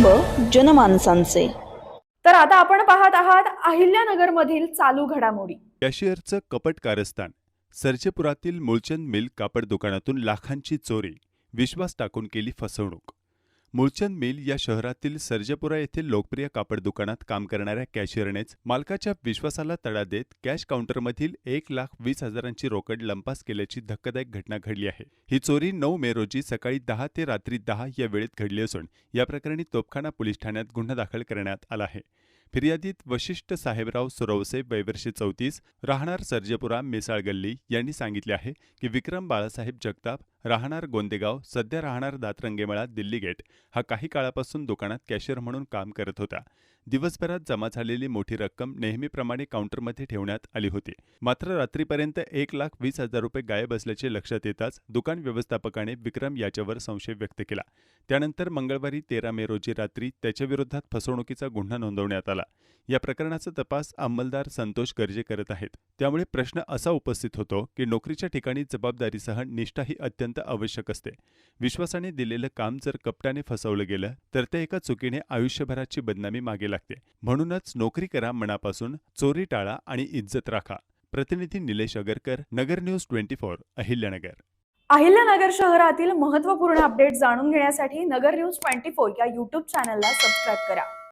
कुटुंब जनमानसांचे. तर आता आपण पाहत आहात अहिल्यानगरमधील चालू घडामोडी. कॅशियरचं कपट कारस्थान सर्जेपुरातील मूळचंद मिल कापड दुकानातून लाखांची चोरी विश्वास टाकून केली फसवणूक. मूळचंद मिल या शहरातील सर्जपुरा येथील लोकप्रिय कापड दुकानात काम करणाऱ्या कॅशियरनेच मालकाच्या विश्वासाला तडा देत कॅश काउंटरमधील एक लाख वीस हजारांची रोकड लंपास केल्याची धक्कादायक घटना घडली आहे. ही चोरी नऊ मे रोजी सकाळी दहा ते रात्री दहा या वेळेत घडली असून या प्रकरणी तोपखाना पोलीस ठाण्यात गुन्हा दाखल करण्यात आला आहे. फिर्यादीत वशिष्ठ साहेबराव सुरवसे वैवर्षे चौतीस राहणार सर्जेपुरा मिसाळ गल्ली यांनी सांगितले आहे की विक्रम बाळासाहेब जगताप राहणार गोंदेगाव सध्या राहणार दातरंगेमळा दिल्ली गेट हा काही काळापासून दुकानात कॅशियर म्हणून काम करत होता. दिवसभरात जमा झालेली मोठी रक्कम नेहमीप्रमाणे काउंटरमध्ये ठेवण्यात आली होती. मात्र रात्रीपर्यंत एक लाख वीस हजार रुपये गायब असल्याचे लक्षात येताच दुकान व्यवस्थापकाने विक्रम याच्यावर संशय व्यक्त केला. त्यानंतर मंगळवारी तेरा मे रोजी रात्री त्याच्याविरोधात फसवणुकीचा गुन्हा नोंदवण्यात आला. या प्रकरणाचा तपास अंमलदार संतोष गर्जे करत आहेत. त्यामुळे प्रश्न असा उपस्थित होतो की नोकरीच्या ठिकाणी जबाबदारीसह निष्ठा ही अत्यंत आवश्यक असते. विश्वासाने दिलेलं काम जर कपटाने फसवलं गेलं तर ते एका चुकीने आयुष्यभराची बदनामी मागे लागते. म्हणूनच नोकरी करा मनापासून चोरी टाळा आणि इज्जत राखा. प्रतिनिधी Nilesh Agarkar Nagar news twenty four Ahilyanagar. Ahilyanagar शहरातील महत्त्वपूर्ण अपडेट जाणून घेण्यासाठी नगर न्यूज ट्वेंटी फोर या युट्यूब चॅनलला सबस्क्राईब करा.